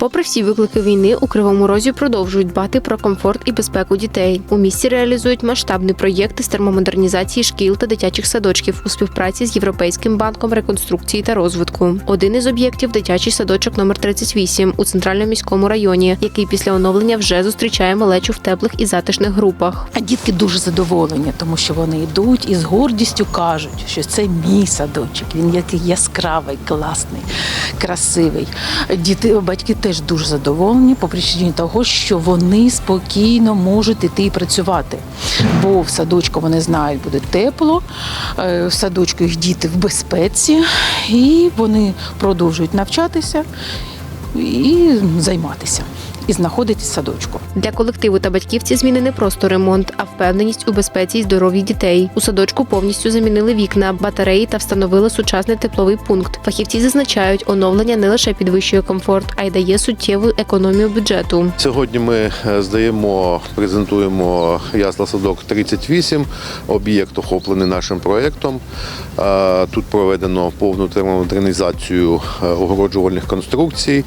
Попри всі виклики війни, у Кривому Розі продовжують дбати про комфорт і безпеку дітей. У місті реалізують масштабний проєкт з термомодернізації шкіл та дитячих садочків у співпраці з Європейським банком реконструкції та розвитку. Один із об'єктів дитячий садочок номер 38 у центральному міському районі, який після оновлення вже зустрічає малечу в теплих і затишних групах. А дітки дуже задоволені, тому що вони йдуть і з гордістю кажуть, що це мій садочок. Він який яскравий, класний, красивий. Діти, батьки теж дуже задоволені по причині того, що вони спокійно можуть іти і працювати. Бо в садочку вони знають, буде тепло, е, в садочку їх діти в безпеці, і вони продовжують навчатися і займатися, і знаходитись в садочку. Для колективу та батьків ці зміни не просто ремонт, а впевненість у безпеці і здоров'ї дітей. У садочку повністю замінили вікна, батареї та встановили сучасний тепловий пункт. Фахівці зазначають, оновлення не лише підвищує комфорт, а й дає суттєву економію бюджету. Сьогодні ми е, здаємо, презентуємо ясла садок 38. Об'єкт охоплений нашим проєктом. Е, Тут проведено повну термомодернізацію е, огороджувальних конструкцій,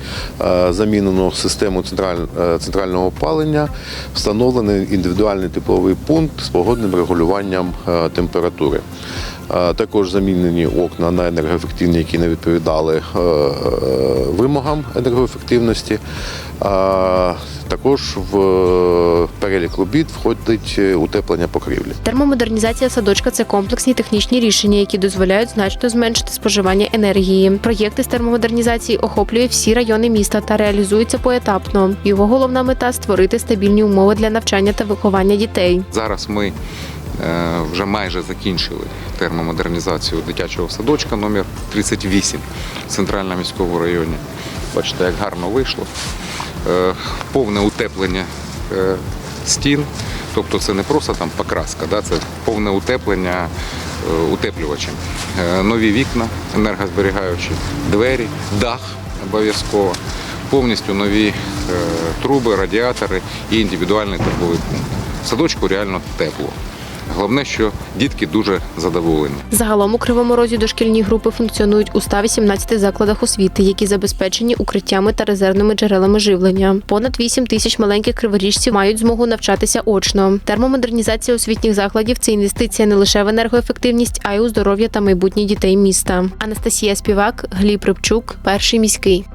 замінено систему централь- е, центрального опалення, встановлений індивідуальний тепловий пункт з погодним регулюванням е, температури. Е, Також замінені окна на енергоефективні, які не відповідали е, е, вимогам енергоефективності. Також в е, перелік робіт входить е, утеплення покрівлі. Термомодернізація садочка це комплексні технічні рішення, які дозволяють значно зменшити споживання енергії. Проєкти з термомодернізації охоплює всі райони міста та реалізується поетапно. Його головна мета створити стабільні умови для навчання та виховання дітей. Зараз ми е, вже майже закінчили термомодернізацію дитячого садочка номер 38 в центральному міському районі. Бачите, як гарно вийшло. Е, Повне утеплення стін. Тобто це не просто там покраска, да, це повне утеплення е, утеплювачем. Нові вікна енергозберігаючі, двері, дах обов'язково, повністю нові е, труби, радіатори і індивідуальний тепловий пункт. Садочку реально тепло. Головне, що дітки дуже задоволені. Загалом у Кривому Розі дошкільні групи функціонують у 118 закладах освіти, які забезпечені укриттями та резервними джерелами живлення. Понад 8 тисяч маленьких криворіжців мають змогу навчатися очно. Термомодернізація освітніх закладів це інвестиція не лише в енергоефективність, а й у здоров'я та майбутнє дітей міста. Анастасія Співак, Гліб Рибчук, перший міський.